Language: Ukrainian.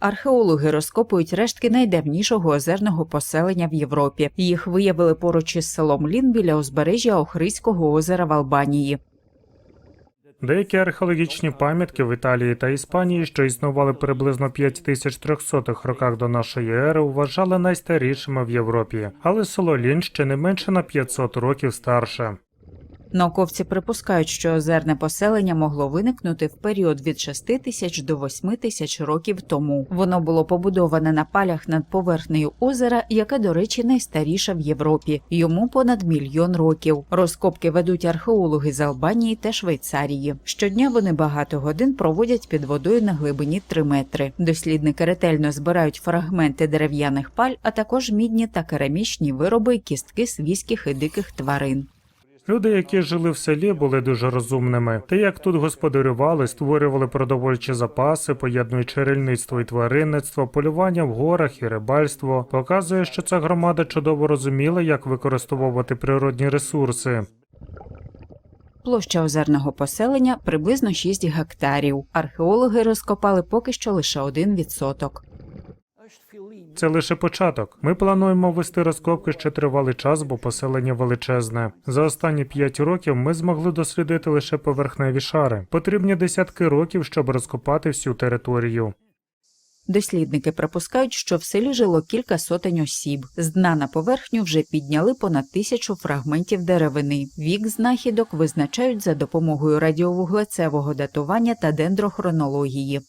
Археологи розкопують рештки найдавнішого озерного поселення в Європі. Їх виявили поруч із селом Лін біля узбережжя Охридського озера в Албанії. Деякі археологічні пам'ятки в Італії та Іспанії, що існували приблизно 5300 роках до нашої ери, вважали найстарішими в Європі, але село Лін ще не менше на 500 років старше. Науковці припускають, що озерне поселення могло виникнути в період від 6 тисяч до 8 тисяч років тому. Воно було побудоване на палях над поверхнею озера, яке, до речі, найстаріше в Європі. Йому понад мільйон років. Розкопки ведуть археологи з Албанії та Швейцарії. Щодня вони багато годин проводять під водою на глибині 3 метри. Дослідники ретельно збирають фрагменти дерев'яних паль, а також мідні та керамічні вироби кістки свійських і диких тварин. Люди, які жили в селі, були дуже розумними. Те, як тут господарювали, створювали продовольчі запаси, поєднуючи рільництво і тваринництво, полювання в горах і рибальство, показує, що ця громада чудово розуміла, як використовувати природні ресурси. Площа озерного поселення приблизно 6 гектарів. Археологи розкопали поки що лише один відсоток. Це лише початок. Ми плануємо вести розкопки ще тривалий час, бо поселення величезне. За останні п'ять років ми змогли дослідити лише поверхневі шари. Потрібні десятки років, щоб розкопати всю територію. Дослідники припускають, що в селі жило кілька сотень осіб. З дна на поверхню вже підняли понад тисячу фрагментів деревини. Вік знахідок визначають за допомогою радіовуглецевого датування та дендрохронології.